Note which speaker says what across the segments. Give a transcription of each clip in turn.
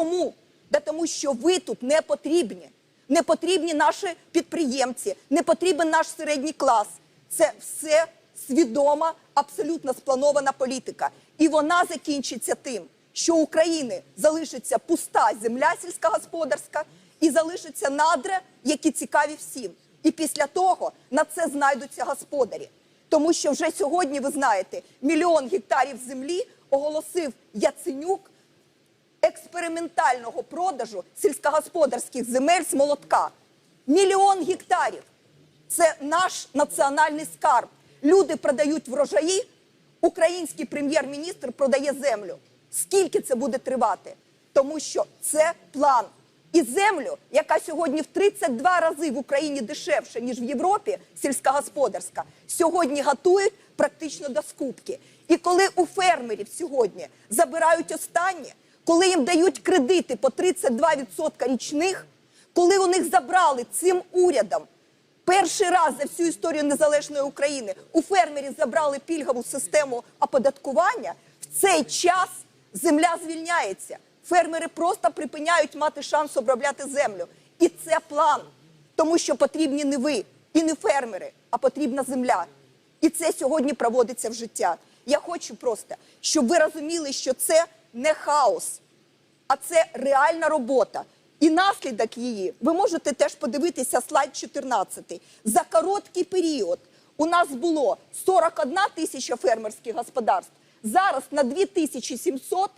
Speaker 1: Тому, да тому що ви тут не потрібні. Не потрібні наші підприємці, не потрібен наш середній клас. Це все свідома, абсолютно спланована політика. І вона закінчиться тим, що України залишиться пуста земля сільськогосподарська і залишаться надра, які цікаві всім. І після того на це знайдуться господарі. Тому що вже сьогодні, ви знаєте, мільйон гектарів землі оголосив Яценюк експериментального продажу сільськогосподарських земель з молотка. Мільйон гектарів. Це наш національний скарб. Люди продають врожаї, український прем'єр-міністр продає землю. Скільки це буде тривати? Тому що це план. І землю, яка сьогодні в 32 рази в Україні дешевше, ніж в Європі, сільськогосподарська, сьогодні готують практично до скупки. І коли у фермерів сьогодні забирають останнє, коли їм дають кредити по 32% річних, коли у них забрали цим урядом перший раз за всю історію незалежної України у фермерів забрали пільгову систему оподаткування, в цей час земля звільняється. Фермери просто припиняють мати шанс обробляти землю. І це план, тому що потрібні не ви і не фермери, а потрібна земля. І це сьогодні проводиться в життя. Я хочу просто, щоб ви розуміли, що це не хаос, а це реальна робота. І наслідок її ви можете теж подивитися слайд 14. За короткий період у нас було 41 тисяча фермерських господарств. Зараз на 2700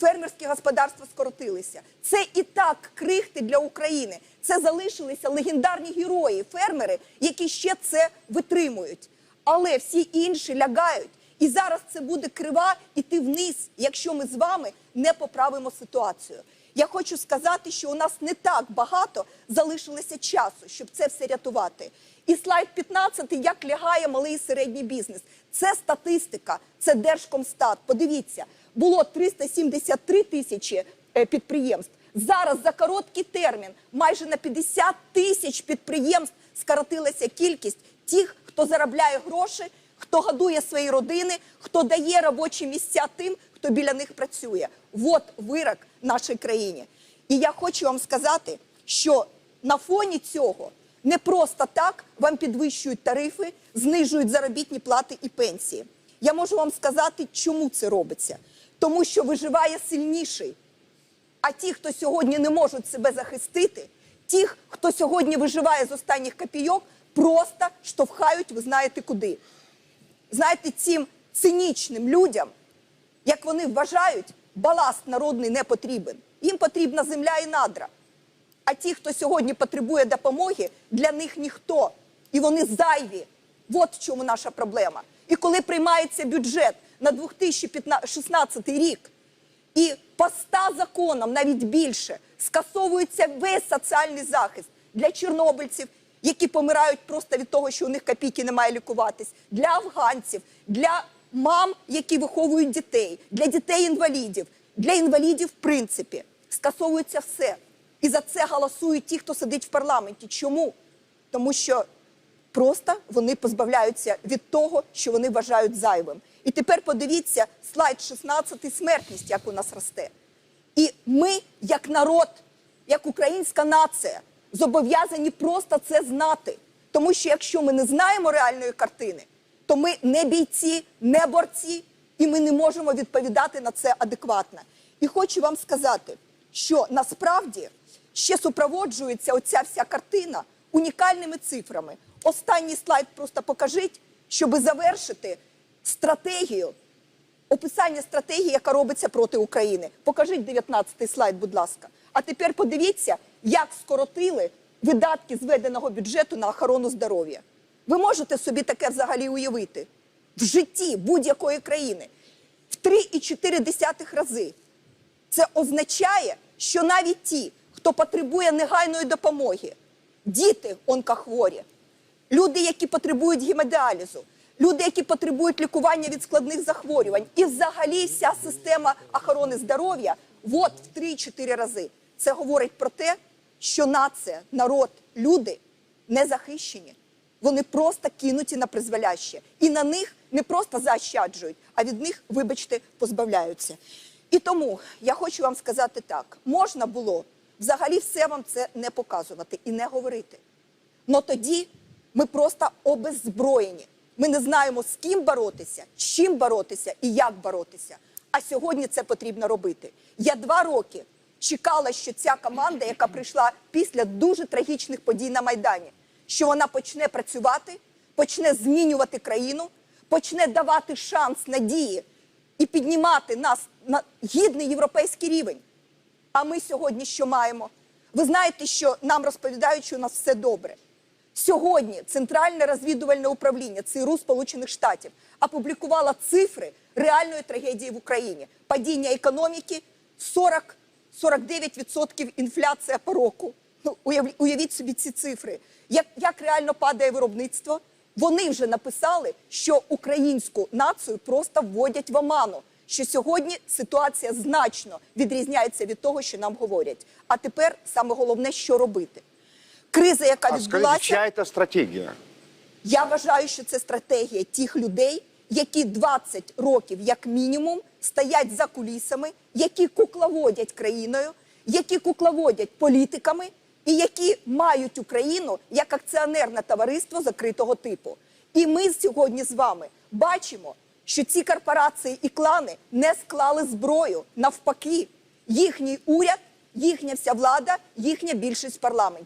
Speaker 1: фермерські господарства скоротилися. Це і так крихти для України. Це залишилися легендарні герої, фермери, які ще це витримують. Але всі інші лягають. І зараз це буде крива іти вниз, якщо ми з вами не поправимо ситуацію. Я хочу сказати, що у нас не так багато залишилося часу, щоб це все рятувати. І слайд 15, як лягає малий і середній бізнес. Це статистика, це Держкомстат. Подивіться, було 373 тисячі е, підприємств. Зараз за короткий термін майже на 50 тисяч підприємств скоротилася кількість тих, хто заробляє гроші, хто годує свої родини, хто дає робочі місця тим, хто біля них працює. От вирок нашій країні. І я хочу вам сказати, що на фоні цього не просто так вам підвищують тарифи, знижують заробітні плати і пенсії. Я можу вам сказати, чому це робиться. Тому що виживає сильніший. А ті, хто сьогодні не можуть себе захистити, ті, хто сьогодні виживає з останніх копійок, просто штовхають, ви знаєте куди. Знаєте, цим цинічним людям, як вони вважають, баласт народний не потрібен. Їм потрібна земля і надра. А ті, хто сьогодні потребує допомоги, для них ніхто. І вони зайві. От в чому наша проблема. І коли приймається бюджет на 2016 рік, і по 100 законам, навіть більше, скасовується весь соціальний захист для чорнобильців, які помирають просто від того, що у них копійки немає лікуватись, для афганців, для мам, які виховують дітей, для дітей-інвалідів, для інвалідів, в принципі, скасовується все. І за це голосують ті, хто сидить в парламенті. Чому? Тому що просто вони позбавляються від того, що вони вважають зайвим. І тепер подивіться слайд 16 смертність, як у нас росте. І ми, як народ, як українська нація, зобов'язані просто це знати. Тому що якщо ми не знаємо реальної картини, то ми не бійці, не борці, і ми не можемо відповідати на це адекватно. І хочу вам сказати, що насправді ще супроводжується оця вся картина унікальними цифрами. Останній слайд просто покажіть, щоб завершити стратегію, описання стратегії, яка робиться проти України. Покажіть 19-й слайд, будь ласка. А тепер подивіться, як скоротили видатки зведеного бюджету на охорону здоров'я. Ви можете собі таке взагалі уявити в житті будь-якої країни в 3,4 рази. Це означає, що навіть ті, хто потребує негайної допомоги, діти онкохворі, люди, які потребують гемодіалізу, люди, які потребують лікування від складних захворювань, і взагалі вся система охорони здоров'я от в 3-4 рази. Це говорить про те, що нація, народ, люди не захищені. Вони просто кинуті на призволяще. І на них не просто заощаджують, а від них, вибачте, позбавляються. І тому я хочу вам сказати так: можна було взагалі все вам це не показувати і не говорити. Но тоді ми просто обеззброєні. Ми не знаємо, з ким боротися, з чим боротися і як боротися. А сьогодні це потрібно робити. Я два роки чекала, що ця команда, яка прийшла після дуже трагічних подій на Майдані, що вона почне працювати, почне змінювати країну, почне давати шанс надії і піднімати нас на гідний європейський рівень. А ми сьогодні що маємо? Ви знаєте, що нам розповідають, що у нас все добре. Сьогодні Центральне розвідувальне управління ЦРУ Сполучених Штатів опублікувало цифри реальної трагедії в Україні. Падіння економіки 40-49% інфляція по року. Ну, уявіть собі ці цифри. Як, як реально падає виробництво? Вони вже написали, що українську націю просто вводять в оману. Що сьогодні ситуація значно відрізняється від того, що нам говорять. А тепер саме головне, що робити. Криза, яка
Speaker 2: А
Speaker 1: відбулася,
Speaker 2: чья это стратегия?
Speaker 1: я вважаю, що це стратегія тих людей, які 20 років, як мінімум, стоять за кулісами, які кукловодять країною, які кукловодять політиками і які мають Україну як акціонерне товариство закритого типу. І ми сьогодні з вами бачимо, що ці корпорації і клани не склали зброю. Навпаки, їхній уряд, їхня вся влада, їхня більшість в парламенті.